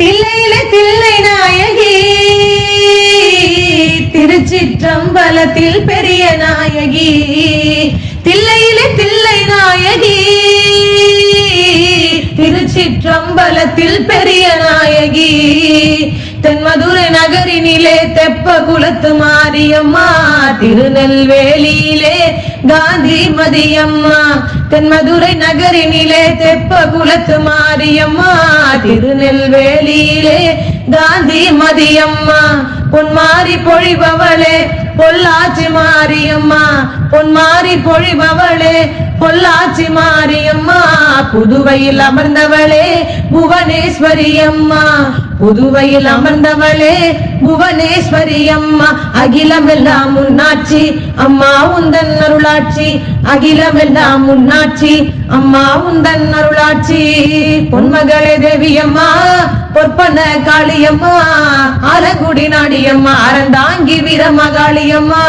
தில்லையில தில்லை நாயகி. திருச்சிற்றம்பலத்தில் பெரிய நாயகி. தில்லையில தில்லை நாயகி. திருச்சிற்றம்பலத்தில் பெரிய நாயகி. தென்மதுரை நகரினிலே தெப்ப குலத்து மாரியம்மா. திருநெல்வேலியிலே காந்தி மதியம்மா தென்மதுரை நகரினிலே தெப்ப குலத்து மாரியம்மா. திருநெல்வேலியிலே காந்தி மதியம்மா பொன்மாரி பொழிபவளே பொள்ளாச்சி மாரியம்மா பொன்மாரி பொழிபவளே பொள்ளாச்சி மாரியம்மா புதுவையில் அமர்ந்தவளே புவனேஸ்வரி அம்மா புதுவையில் அமர்ந்தவளே புவனேஸ்வரி அம்மா அகிலமெல்லாம் முன்னாட்சி அம்மா உந்தன் அருளாட்சி. அகிலமெல்லாம் முன்னாட்சி அம்மா உந்தன் அருளாட்சி. பொன்மகளே தேவியம்மா பொற்பன காளியம்மா அலகுடி நாடியம்மா அறந்தாங்கி வீரமகாளியம்மா.